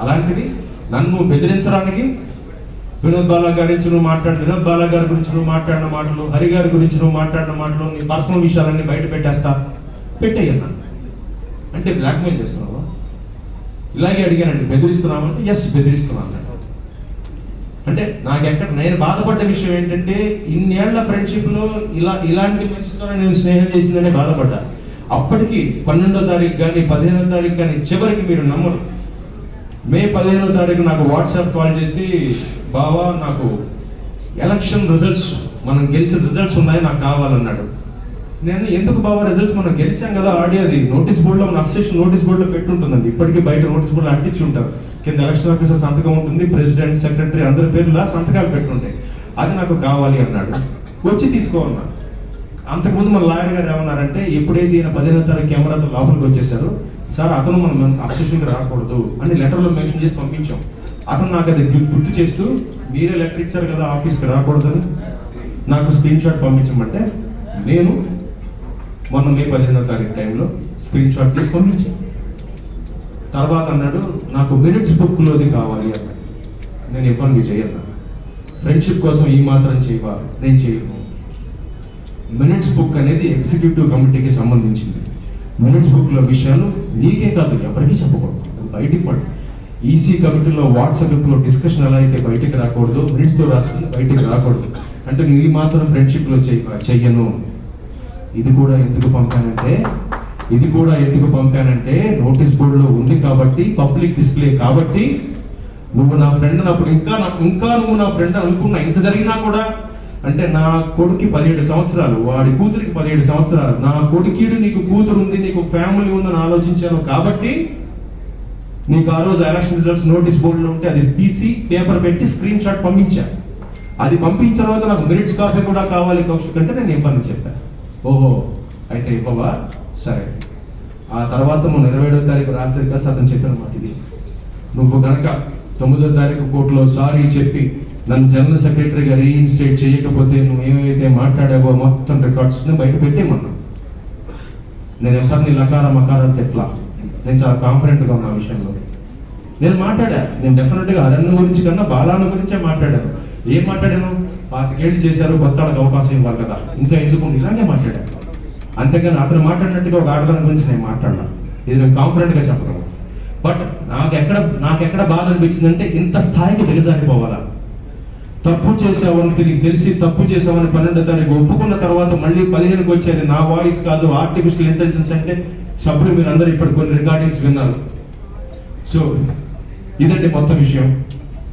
అలాంటిది నన్ను బెదిరించడానికి వినోద్ బాలా గారి గురించి నువ్వు మాట్లాడు వినోద్ బాలా గారి గురించి నువ్వు మాట్లాడిన మాటలు హరి గారి గురించి నువ్వు మాట్లాడిన మాటలు నీ పర్సనల్ విషయాలన్నీ బయట పెట్టేస్తా. పెట్టేయన్నా. అంటే బ్లాక్మెయిల్ చేస్తున్నావా? ఇలాగే అడిగానండి బెదిరిస్తున్నామంటే ఎస్ బెదిరిస్తున్నాను అంటే నాకు ఎక్కడ నేను బాధపడ్డ విషయం ఏంటంటే ఇన్నేళ్ళ ఫ్రెండ్షిప్లో ఇలా ఇలాంటి మనిషితో నేను స్నేహం చేసిందనే బాధపడ్డా. అప్పటికి పన్నెండో తారీఖు కానీ పదిహేనో తారీఖు కానీ చివరికి మీరు నమ్మరు. మే పదిహేనో తారీఖు నాకు వాట్సాప్ కాల్ చేసి బావా నాకు ఎలక్షన్ రిజల్ట్స్ మనం గెలిచిన రిజల్ట్స్ ఉన్నాయి నాకు కావాలన్నాడు. నేను ఎందుకు బాబా రిజల్ట్స్ మనం గెలిచాం కదా ఆడి అది నోటీస్ బోర్డులో మన అసోసియేషన్ నోటీస్ బోర్డులో పెట్టుంటుందండి. ఇప్పటికీ బయట నోటీస్ బోర్డులో అంటించి ఉంటారు కింద ఎలక్షన్ ఆఫీసర్ సంతకం ఉంటుంది ప్రెసిడెంట్ సెక్రటరీ అందరి పేర్ల సంతకాలు పెట్టుంటాయి. అది నాకు కావాలి అన్నాడు. వచ్చి తీసుకోమన్నా అంతకుముందు మన లాయర్ గారు ఏమన్నారంటే ఎప్పుడైతే ఈయన పదిహేనో తారీఖు కెమెరాతో లోపలికి వచ్చేసారో సార్ అతను మనం అసోసియేషన్కి రాకూడదు అని లెటర్లో మెన్షన్ చేసి పంపించాం. అతను నాకు అది గుర్తు చేస్తూ మీరే లెటర్ ఇచ్చారు కదా ఆఫీస్కి రాకూడదని నాకు స్క్రీన్ షాట్ పంపించమంటే నేను మొన్న మే పదిహేనో తారీఖు టైంలో స్క్రీన్ షాట్ తీసి పంపించాను తర్వాత అన్నాడు నాకు మినిట్స్ బుక్లోది కావాలి అన్నాడు. నేను ఇవ్వను విజయ్ ఫ్రెండ్షిప్ కోసం ఈ మాత్రం చేయవా? నేను చేయను. మినిట్స్ బుక్ అనేది ఎగ్జిక్యూటివ్ కమిటీకి సంబంధించింది. మినిట్స్ బుక్లో విషయాలు నీకే కాదు ఎవరికీ చెప్పకూడదు. బై డిఫాల్ట్ ఈసీ కమిటీలో వాట్సాప్ గ్రూప్లో డిస్కషన్ ఎలా అయితే బయటికి రాకూడదు మినిట్స్తో రాసుకుని బయటికి రాకూడదు. అంటే నువ్వు ఈ మాత్రం ఫ్రెండ్షిప్లో చెయ్య చెయ్యను. ఇది కూడా ఎందుకు పంపానంటే ఇది కూడా ఎందుకు పంపానంటే నోటీస్ బోర్డులో ఉంది కాబట్టి పబ్లిక్ డిస్ప్లే కాబట్టి నువ్వు నా ఫ్రెండ్ అప్పుడు ఇంకా నాకు ఇంకా నువ్వు నా ఫ్రెండ్ అనుకున్నా ఇంత జరిగినా కూడా అంటే నా కొడుకు పదిహేడు సంవత్సరాలు వాడి కూతురికి పదిహేడు సంవత్సరాలు. నా కొడుకీడు నీకు కూతురు ఉంది నీకు ఫ్యామిలీ ఉందని ఆలోచించాను కాబట్టి నీకు ఆ రోజు ఎలక్షన్ రిజల్ట్స్ నోటీస్ బోర్డులో ఉంటే అది తీసి పేపర్ పెట్టి స్క్రీన్ షాట్ పంపించా. అది పంపించిన తర్వాత నాకు మినిట్స్ కాపీ కూడా కావాలి కౌశిక్ అంటే నేను ఇవ్వని చెప్పాను ఓహో అయితే ఇవ్వవా? సరే. ఆ తర్వాత నువ్వు ఇరవై ఏడో తారీఖు రాత్రి కలిసి అతను చెప్పిన మాట ఇది. నువ్వు కనుక తొమ్మిదో తారీఖు కోర్టులో సారీ చెప్పి నన్ను జనరల్ సెక్రటరీగా రీఇన్స్టేట్ చేయకపోతే నువ్వు ఏమైతే మాట్లాడావో మొత్తం రికార్డ్స్ని బయట పెట్టేమన్నా నేను ఎవరిని లకారం అకారం తెట్లా? నేను చాలా కాన్ఫిడెంట్గా ఉన్నా విషయంలో. నేను మాట్లాడా? నేను డెఫినెట్గా అదన్న గురించి కన్నా బాలాన గురించే మాట్లాడాను. ఏం మాట్లాడాను? పాతికేళ్ళు చేశారు కొత్త వాళ్ళకి అవకాశం ఇవ్వాలి కదా. ఇంకా ఎందుకు ఇలాగే మాట్లాడాను అంతేగాని అతను మాట్లాడినట్టుగా ఒక ఆడదాని గురించి నేను మాట్లాడినా ఇది నేను కాన్ఫిడెంట్గా చెప్పగలను. బట్ నాకెక్కడ నాకెక్కడ బాధ అనిపించిందంటే ఇంత స్థాయికి దిగజారిపోవాలా? తప్పు చేసావని నీకు తెలిసి తప్పు చేసావని పన్నెండో తారీఖు ఒప్పుకున్న తర్వాత మళ్ళీ పదిహేనుకి వచ్చేది నా వాయిస్ కాదు ఆర్టిఫిషియల్ ఇంటెలిజెన్స్ అంటే సభ్యులు మీరు అందరూ ఇప్పుడు కొన్ని రికార్డింగ్స్ విన్నారు. సో ఇదండి మొత్తం విషయం.